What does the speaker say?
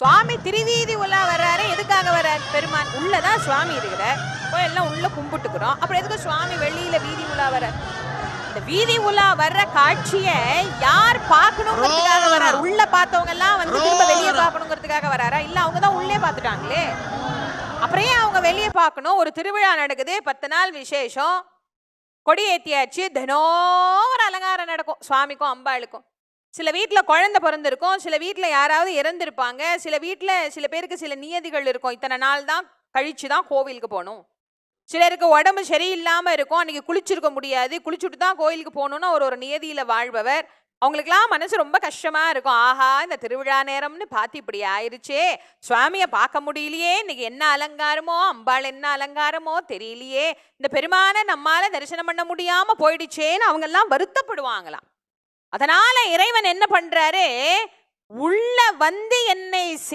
சுவாமி திருவீதி உலா வர்றாரு. எதுக்காக வர்றாரு? பெருமான் உள்ளதான் சுவாமி இருக்கிறார் போய் எல்லாம் உள்ள கும்பிட்டுக்கிறோம். அப்புறம் எதுக்கு சுவாமி வெளியில வீதி உலா வர்றார் இந்த வீதி உலா வர்ற காட்சிய யார் பார்க்கணுங்கிறதுக்காக வர்றாரு. உள்ள பார்த்தவங்க எல்லாம் வந்து திரும்ப வெளியே பார்க்கணுங்கிறதுக்காக வராரா இல்ல அவங்க தான் உள்ளே பார்த்துட்டாங்களே. அப்புறம் ஏன் அவங்க வெளியே பார்க்கணும்? ஒரு திருவிழா நடக்குது. பத்து நாள் விசேஷம். கொடி ஏத்தியாச்சு தினம் ஒரு அலங்காரம் நடக்கும். சுவாமிக்கும் அம்பாளுக்கும். சில வீட்டில் குழந்த பிறந்திருக்கும் சில வீட்டில் யாராவது இறந்திருப்பாங்க சில வீட்டில் சில பேருக்கு சில நியதிகள் இருக்கும். இத்தனை நாள் தான் கழிச்சு தான் கோவிலுக்கு போகணும். சிலருக்கு உடம்பு சரியில்லாமல் இருக்கும். அன்னைக்கு குளிச்சிருக்க முடியாது. குளிச்சுட்டு தான் கோயிலுக்கு போகணும்னு ஒரு ஒரு நியதியில் வாழ்பவர். அவங்களுக்கெல்லாம் மனசு ரொம்ப கஷ்டமா இருக்கும். ஆஹா இந்த திருவிழா நேரம்னு பார்த்து இப்படி ஆயிருச்சே. சுவாமியை பார்க்க முடியலையே. இன்னைக்கு என்ன அலங்காரமோ அம்பாள் என்ன அலங்காரமோ தெரியலையே. இந்த பெருமானை நம்மால் தரிசனம் பண்ண முடியாமல் போயிடுச்சேன்னு அவங்கெல்லாம் வருத்தப்படுவாங்களாம். அதனால இறைவன் என்ன பண்றாரு? உள்ள வந்து என்னை